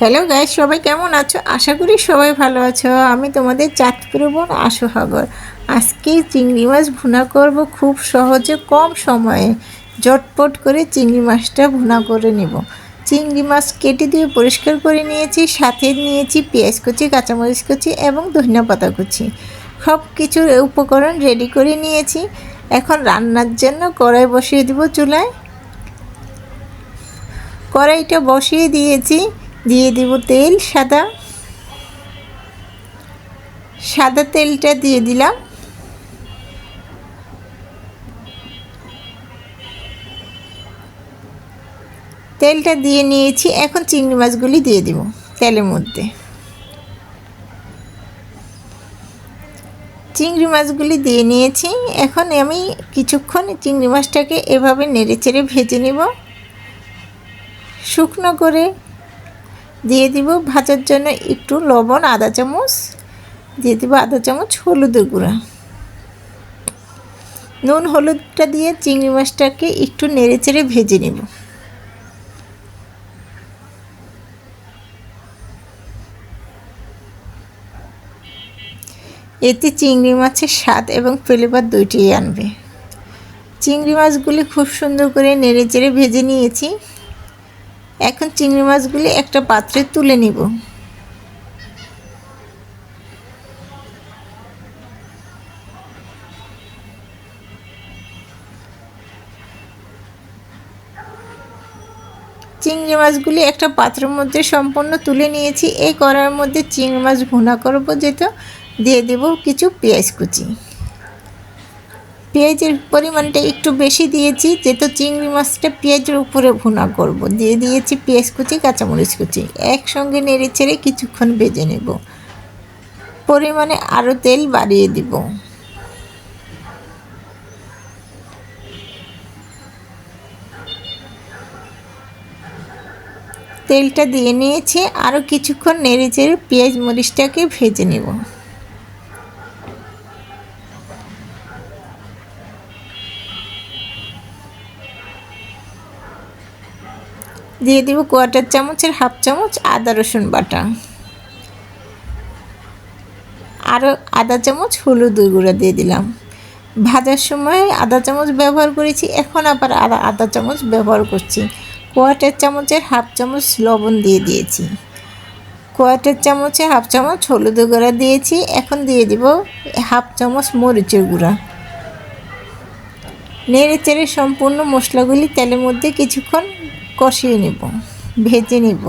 Hello guys সবাই কেমন আছো? আশা করি সবাই ভালো আছো। আমি তোমাদের চাঁদপুর বোন আশু হাগর আজকে চিংড়ি মাছ ভুনা করব খুব সহজে, কম সময়ে। জটপট করে চিংড়ি মাছটা ভুনা করে নেব। চিংড়ি মাছ কেটে দিয়ে পরিষ্কার করে নিয়েছি, সাথে নিয়েছি পেঁয়াজ কুচি, কাঁচামরিচ কুচি এবং ধনিয়া পাতা কুচি। সব কিছুর উপকরণ রেডি করে নিয়েছি। এখন রান্নার জন্য কড়াই বসিয়ে দিব চুলায়। কড়াইটা বসিয়ে দিয়েছি। দিয়ে দিব তেল, সাদা। সাদা তেলটা দিয়ে দিলাম। তেলটা দিয়ে নিয়েছি, এখন চিংড়ি মাছগুলি দিয়ে দিব তেলের মধ্যে। চিংড়ি মাছগুলি দিয়ে নিয়েছি, এখন আমি কিছুক্ষণ চিংড়ি মাছটাকে এভাবে নেড়ে চেড়ে ভেজে নেব। শুকনো করে দিয়ে দিব ভাজার জন্য একটু লবণ, আদা চামচ। দিয়ে দিব আদা চামচ, হলুদের গুঁড়া। নুন, হলুদটা দিয়ে চিংড়ি মাছটাকে একটু নেড়ে চেড়ে ভেজে নেব। এতে চিংড়ি মাছের স্বাদ এবং ফ্লেভার দুইটিই আনবে। চিংড়ি মাছগুলি খুব সুন্দর করে নেড়ে চেড়ে ভেজে নিয়েছি। এখন চিংড়ি মাছগুলি একটা পাত্রে তুলে নিব। চিংড়ি মাছগুলি একটা পাত্রের মধ্যে সম্পূর্ণ তুলে নিয়েছি। এই করার মধ্যে চিংড়ি মাছ ভুনা করব যেটা, দিয়ে দেব কিছু পেঁয়াজ কুচি। পেঁয়াজের পরিমাণটা একটু বেশি দিয়েছি, যেহেতু চিংড়ি মাছটা পেঁয়াজের উপরে ভুনা করব। দিয়ে দিয়েছি পেঁয়াজ কুচি, কাঁচামরিচ কুচি। একসঙ্গে নেড়ে ছেড়ে কিছুক্ষণ ভেজে নেব। পরিমাণে আরও তেল বাড়িয়ে দিব। তেলটা দিয়ে নিয়েছি আরও কিছুক্ষণ নেড়ে চেড়ে পেঁয়াজ মরিচটাকে ভেজে নেব। দিয়ে দিব কোয়াটার চামচের হাফ চামচ আদা রসুন বাটা। আরও আদা চামচ হলুদ গুঁড়া দিয়ে দিলাম। ভাজার সময় আদা চামচ ব্যবহার করেছি, এখন আবার আদা আদা চামচ ব্যবহার করছি। কোয়াটার চামচের হাফ চামচ লবণ দিয়ে দিয়েছি। কোয়াটার চামচে হাফ চামচ হলুদ গুঁড়া দিয়েছি, এখন দিয়ে দিব হাফ চামচ মরিচের গুঁড়া। নেড়ে চেড়ে সম্পূর্ণ মশলাগুলি তেলের মধ্যে কিছুক্ষণ কষিয়ে নেব, ভেজে নেব।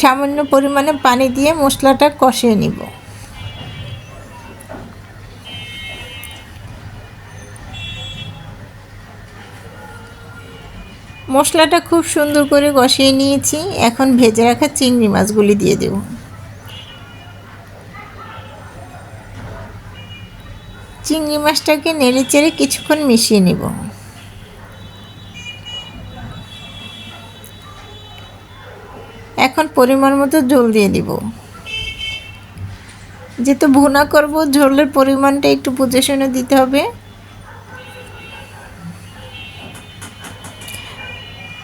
সামান্য পরিমাণে পানি দিয়ে মশলাটা কষিয়ে নিব। মশলাটা খুব সুন্দর করে কষিয়ে নিয়েছি। এখন ভেজে রাখা চিংড়ি মাছগুলি দিয়ে দেব। চিংড়ি মাছটাকে নেড়ে চেড়ে কিছুক্ষণ মিশিয়ে নেব। এখন পরিমাণ মতো জল দিয়ে দিব। যেহেতু ভুনা করব, ঝোলের পরিমাণটা একটু বুঝে শুনে দিতে হবে।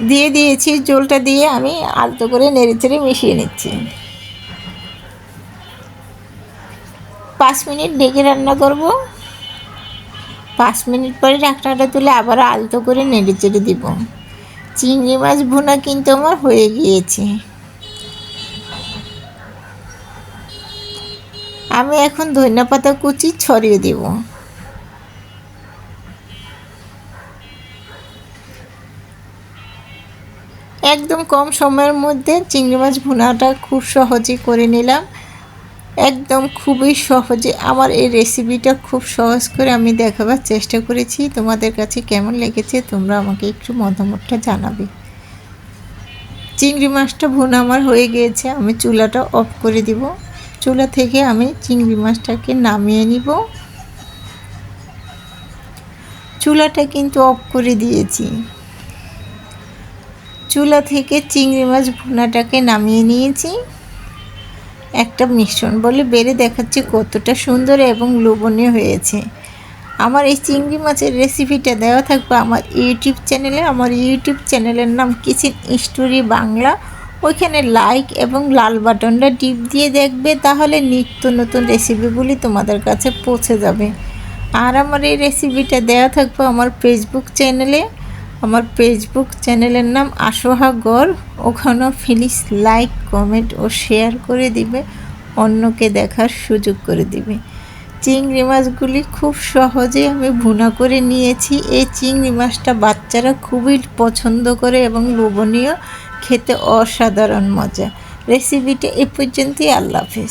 দিয়ে দিয়েছি জলটা দিয়ে আমি আলতো করে নেড়ে চেড়ে মিশিয়ে নিচ্ছি। পাঁচ মিনিট ডেকে রান্না করব। পাঁচ মিনিট পরে ঢাকনাটা তুলে আবার আলতো করে নেড়ে চেড়ে দিব। চিংড়ি মাছ ভুনা কিন্তু আমার হয়ে গিয়েছে। আমি এখন ধনিয়া পাতা কুচি ছড়িয়ে দেব। একদম কম সময়ের মধ্যে চিংড়ি মাছ ভুনাটা খুব সহজে করে নিলাম। একদম খুবই সহজে আমার এই রেসিপিটা খুব সহজ করে আমি দেখাবার চেষ্টা করেছি। তোমাদের কাছে কেমন লেগেছে তোমরা আমাকে একটু মতামতটা জানাবে। চিংড়ি মাছটা ভুনা আমার হয়ে গিয়েছে, আমি চুলাটা অফ করে দিব। চুলা থেকে আমি চিংড়ি মাছটাকে নামিয়ে নিব। চুলাটা কিন্তু অফ করে দিয়েছি। চুলা থেকে চিংড়ি মাছ ভুনাটাকে নামিয়ে নিয়েছি। একটা মিশ্রণ বলে বেড়ে দেখাচ্ছে কতটা সুন্দর এবং লোভনীয় হয়েছে। আমার এই চিংড়ি মাছের রেসিপিটা দেওয়া থাকবে আমার ইউটিউব চ্যানেলে। আমার ইউটিউব চ্যানেলের নাম কিচেন স্টোরি বাংলা। ওইখানে লাইক এবং লাল বাটনটা টিপ দিয়ে দেখবে, তাহলে নিত্য নতুন রেসিপিগুলি তোমাদের কাছে পৌঁছে যাবে। আর আমার এই রেসিপিটা দেওয়া থাকবে আমার ফেসবুক চ্যানেলে আমার ফেসবুক চ্যানেলের নাম আশোহা গড়। ওখানেও প্লিজ লাইক কমেন্ট ও শেয়ার করে দিবে। অন্যকে দেখার সুযোগ করে দিবে। চিংড়ি মাছগুলি খুব সহজে আমি ভুনা করে নিয়েছি। এই চিংড়ি মাছটা বাচ্চারা খুবই পছন্দ করে এবং লোভনীয়। খেতে অসাধারণ মজা। রেসিপিটা এ পর্যন্তই আল্লাহ হাফেজ।